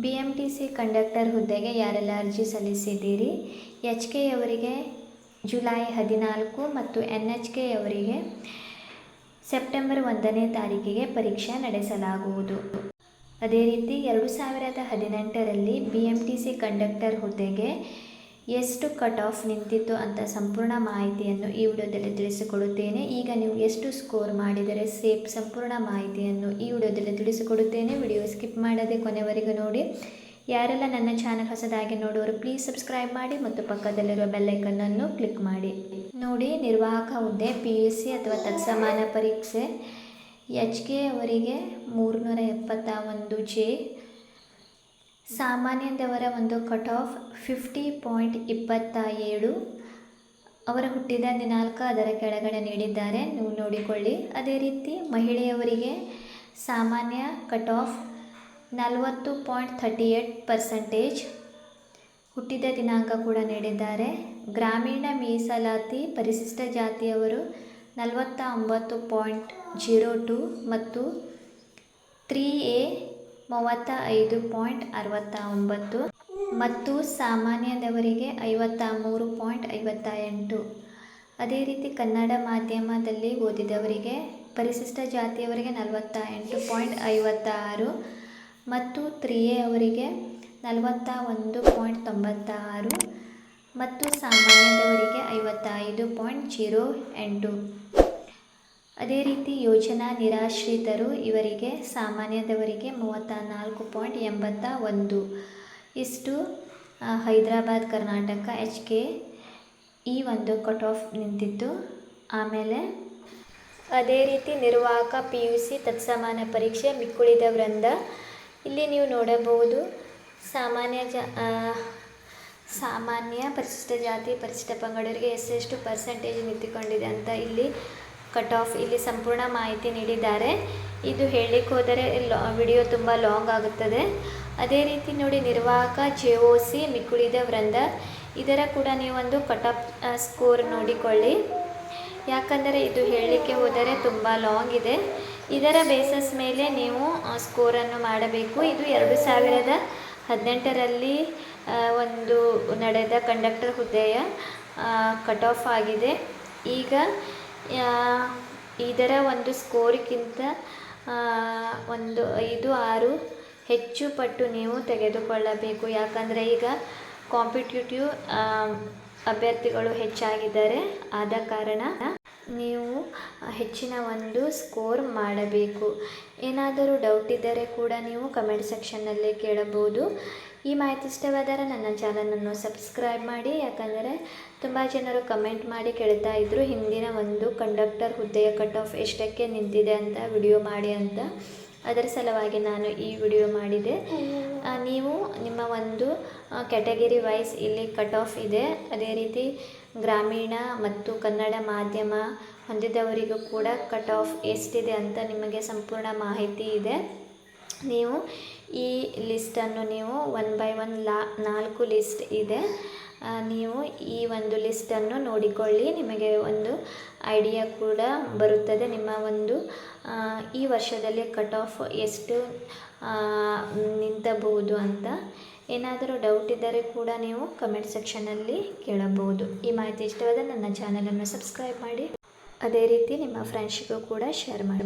B M T C conductor ಹುದ್ದೆಗೆ ಯಾರೆಲ್ಲ ಅರ್ಜಿ ಸಲ್ಲಿಸಿದ್ದೀರಿ? ಎಚ್ ಕೆ ಅವರಿಗೆ ಜುಲೈ ಹದಿನಾಲ್ಕು ಮತ್ತು ಎನ್ ಎಚ್ ಕೆ ಅವರಿಗೆ ಸೆಪ್ಟೆಂಬರ್ ಒಂದನೇ ತಾರೀಕಿಗೆ ಪರೀಕ್ಷೆ ನಡೆಸಲಾಗುವುದು. ಅದೇ ರೀತಿ ಎರಡು ಸಾವಿರದ ಹದಿನೆಂಟರಲ್ಲಿ B M T C conductor ಹುದ್ದೆಗೆ ಎಷ್ಟು ಕಟ್ ಆಫ್ ನಿಂತಿತ್ತು ಅಂತ ಸಂಪೂರ್ಣ ಮಾಹಿತಿಯನ್ನು ಈ ವಿಡಿಯೋದಲ್ಲಿ ತಿಳಿಸಿಕೊಡುತ್ತೇನೆ. ಈಗ ನೀವು ಎಷ್ಟು ಸ್ಕೋರ್ ಮಾಡಿದರೆ ಸೇಫ್ ಸಂಪೂರ್ಣ ಮಾಹಿತಿಯನ್ನು ಈ ವಿಡಿಯೋದಲ್ಲಿ ತಿಳಿಸಿಕೊಡುತ್ತೇನೆ. ವಿಡಿಯೋ ಸ್ಕಿಪ್ ಮಾಡದೆ ಕೊನೆವರೆಗೂ ನೋಡಿ. ಯಾರೆಲ್ಲ ನನ್ನ ಚಾನಲ್ ಹೊಸದಾಗಿ ನೋಡೋರು ಪ್ಲೀಸ್ ಸಬ್ಸ್ಕ್ರೈಬ್ ಮಾಡಿ ಮತ್ತು ಪಕ್ಕದಲ್ಲಿರುವ ಬೆಲ್ಲೈಕನ್ನನ್ನು ಕ್ಲಿಕ್ ಮಾಡಿ. ನೋಡಿ, ನಿರ್ವಾಹಕ ಹುದ್ದೆ ಪಿ ಯು ಸಿ ಅಥವಾ ತತ್ಸಮಾನ ಪರೀಕ್ಷೆ ಎಚ್ ಕೆ ಅವರಿಗೆ ಮೂರುನೂರ ಎಪ್ಪತ್ತ ಒಂದು ಜೆ ಸಾಮಾನ್ಯದವರ ಒಂದು ಕಟ್ ಆಫ್ ಫಿಫ್ಟಿ ಪಾಯಿಂಟ್ ಇಪ್ಪತ್ತ ಏಳು ಅವರ ಹುಟ್ಟಿದ ದಿನಾಂಕ ಅದರ ಕೆಳಗಡೆ ನೀಡಿದ್ದಾರೆ. ನೀವು ನೋಡಿಕೊಳ್ಳಿ. ಅದೇ ರೀತಿ ಮಹಿಳೆಯವರಿಗೆ ಸಾಮಾನ್ಯ ಕಟ್ ಆಫ್ ನಲವತ್ತು ಪಾಯಿಂಟ್ ಥರ್ಟಿ ಏಟ್ ಪರ್ಸೆಂಟೇಜ್ ಹುಟ್ಟಿದ ದಿನಾಂಕ ಕೂಡ ನೀಡಿದ್ದಾರೆ. ಗ್ರಾಮೀಣ ಮೀಸಲಾತಿ ಪರಿಶಿಷ್ಟ ಜಾತಿಯವರು ನಲವತ್ತ ಒಂಬತ್ತು ಪಾಯಿಂಟ್ ಜೀರೋ ಟು ಮತ್ತು ತ್ರೀ ಎ ಮೂವತ್ತ ಐದು ಪಾಯಿಂಟ್ ಅರವತ್ತ ಒಂಬತ್ತು ಮತ್ತು ಸಾಮಾನ್ಯದವರಿಗೆ ಐವತ್ತ ಮೂರು ಪಾಯಿಂಟ್ ಐವತ್ತ ಎಂಟು. ಅದೇ ರೀತಿ ಕನ್ನಡ ಮಾಧ್ಯಮದಲ್ಲಿ ಓದಿದವರಿಗೆ, ಪರಿಶಿಷ್ಟ ಜಾತಿಯವರಿಗೆ ನಲವತ್ತ ಎಂಟು ಪಾಯಿಂಟ್ ಐವತ್ತ ಆರು ಮತ್ತು ತ್ರೀ ಎ ಅವರಿಗೆ ನಲವತ್ತ ಒಂದು ಪಾಯಿಂಟ್ ತೊಂಬತ್ತ ಆರು ಮತ್ತು ಸಾಮಾನ್ಯದವರಿಗೆ ಐವತ್ತ ಐದು ಪಾಯಿಂಟ್ ಜೀರೋ ಎಂಟು. ಅದೇ ರೀತಿ ಯೋಜನಾ ನಿರಾಶ್ರಿತರು ಇವರಿಗೆ ಸಾಮಾನ್ಯದವರಿಗೆ ಮೂವತ್ತ ನಾಲ್ಕು ಪಾಯಿಂಟ್ ಎಂಬತ್ತ ಒಂದು. ಇಷ್ಟು ಹೈದರಾಬಾದ್, ಕರ್ನಾಟಕ ಎಚ್ ಕೆ ಈ ಒಂದು ಕಟ್ ಆಫ್ ನಿಂತಿತ್ತು. ಆಮೇಲೆ ಅದೇ ರೀತಿ ನಿರ್ವಾಹಕ ಪಿ ಯು ಸಿ ತತ್ಸಮಾನ ಪರೀಕ್ಷೆ ಮಿಕ್ಕುಳಿದ ವೃಂದ. ಇಲ್ಲಿ ನೀವು ನೋಡಬಹುದು ಸಾಮಾನ್ಯ ಜ ಸಾಮಾನ್ಯ ಪರಿಶಿಷ್ಟ ಜಾತಿ, ಪರಿಶಿಷ್ಟ ಪಂಗಡರಿಗೆ ಎಷ್ಟೆಷ್ಟು ಪರ್ಸೆಂಟೇಜ್ ನಿಂತುಕೊಂಡಿದೆ ಅಂತ ಇಲ್ಲಿ ಕಟ್ ಆಫ್ ಇಲ್ಲಿ ಸಂಪೂರ್ಣ ಮಾಹಿತಿ ನೀಡಿದ್ದಾರೆ. ಇದು ಹೇಳಲಿಕ್ಕೆ ಹೋದರೆ ವಿಡಿಯೋ ತುಂಬ ಲಾಂಗ್ ಆಗುತ್ತದೆ. ಅದೇ ರೀತಿ ನೋಡಿ, ನಿರ್ವಾಹಕ ಜೆ ಒ ಸಿ ಮಿಕ್ಕುಳಿದ ವೃಂದ, ಇದರ ಕೂಡ ನೀವೊಂದು ಕಟ್ ಆಫ್ ಸ್ಕೋರ್ ನೋಡಿಕೊಳ್ಳಿ. ಯಾಕಂದರೆ ಇದು ಹೇಳಲಿಕ್ಕೆ ಹೋದರೆ ತುಂಬ ಲಾಂಗ್ ಇದೆ. ಇದರ ಬೇಸಸ್ ಮೇಲೆ ನೀವು ಸ್ಕೋರನ್ನು ಮಾಡಬೇಕು. ಇದು ಎರಡು ಸಾವಿರದ ಹದಿನೆಂಟರಲ್ಲಿ ಒಂದು ನಡೆದ ಕಂಡಕ್ಟರ್ ಹುದ್ದೆಯ ಕಟ್ ಆಫ್ ಆಗಿದೆ. ಈಗ ಇದರ ಒಂದು ಸ್ಕೋರಿಗಿಂತ ಒಂದು ಐದು, ಆರು ಹೆಚ್ಚು ಪಟ್ಟು ನೀವು ತೆಗೆದುಕೊಳ್ಳಬೇಕು. ಯಾಕಂದರೆ ಈಗ ಕಾಂಪಿಟೇಟಿವ್ ಅಭ್ಯರ್ಥಿಗಳು ಹೆಚ್ಚಾಗಿದ್ದಾರೆ. ಆದ ಕಾರಣ ನೀವು ಹೆಚ್ಚಿನ ಒಂದು ಸ್ಕೋರ್ ಮಾಡಬೇಕು. ಏನಾದರೂ ಡೌಟ್ ಇದ್ದರೆ ಕೂಡ ನೀವು ಕಮೆಂಟ್ ಸೆಕ್ಷನ್ನಲ್ಲೇ ಕೇಳಬಹುದು. ಈ ಮಾಹಿತಿ ಇಷ್ಟವಾದರೆ ನನ್ನ ಚಾನಲನ್ನು ಸಬ್ಸ್ಕ್ರೈಬ್ ಮಾಡಿ, ಯಾಕಂದರೆ ತುಂಬ ಜನರು ಕಮೆಂಟ್ ಮಾಡಿ ಕೇಳ್ತಾ ಇದ್ದರು ಹಿಂದಿನ ಒಂದು ಕಂಡಕ್ಟರ್ ಹುದ್ದೆಯ ಕಟ್ ಆಫ್ ಎಷ್ಟಕ್ಕೆ ನಿಂತಿದೆ ಅಂತ ವಿಡಿಯೋ ಮಾಡಿ ಅಂತ. ಅದರ ಸಲುವಾಗಿ ನಾನು ಈ ವಿಡಿಯೋ ಮಾಡಿದೆ. ನೀವು ನಿಮ್ಮ ಒಂದು ಕ್ಯಾಟಗರಿ ವೈಸ್ ಇಲ್ಲಿ ಕಟ್ ಆಫ್ ಇದೆ. ಅದೇ ರೀತಿ ಗ್ರಾಮೀಣ ಮತ್ತು ಕನ್ನಡ ಮಾಧ್ಯಮ ಹೊಂದಿದವರಿಗೂ ಕೂಡ ಕಟ್ ಆಫ್ ಎಷ್ಟಿದೆ ಅಂತ ನಿಮಗೆ ಸಂಪೂರ್ಣ ಮಾಹಿತಿ ಇದೆ. ನೀವು ಈ ಲಿಸ್ಟನ್ನು ನೀವು ಒನ್ ಬೈ ಒನ್ ಲಾ, ನಾಲ್ಕು ಲಿಸ್ಟ್ ಇದೆ. ನೀವು ಈ ಒಂದು ಲಿಸ್ಟನ್ನು ನೋಡಿಕೊಳ್ಳಿ. ನಿಮಗೆ ಒಂದು ಐಡಿಯಾ ಕೂಡ ಬರುತ್ತದೆ. ನಿಮ್ಮ ಒಂದು ಈ ವರ್ಷದಲ್ಲಿ ಕಟ್ ಆಫ್ ಎಷ್ಟು ನಿಂತಬಹುದು ಅಂತ. ಏನಾದರೂ ಡೌಟ್ ಇದ್ದರೆ ಕೂಡ ನೀವು ಕಮೆಂಟ್ ಸೆಕ್ಷನಲ್ಲಿ ಕೇಳಬಹುದು. ಈ ಮಾಹಿತಿ ಇಷ್ಟವಾದ ನನ್ನ ಚಾನಲನ್ನು ಸಬ್ಸ್ಕ್ರೈಬ್ ಮಾಡಿ. ಅದೇ ರೀತಿ ನಿಮ್ಮ ಫ್ರೆಂಡ್ಸ್ಗೂ ಕೂಡ ಶೇರ್ ಮಾಡಿ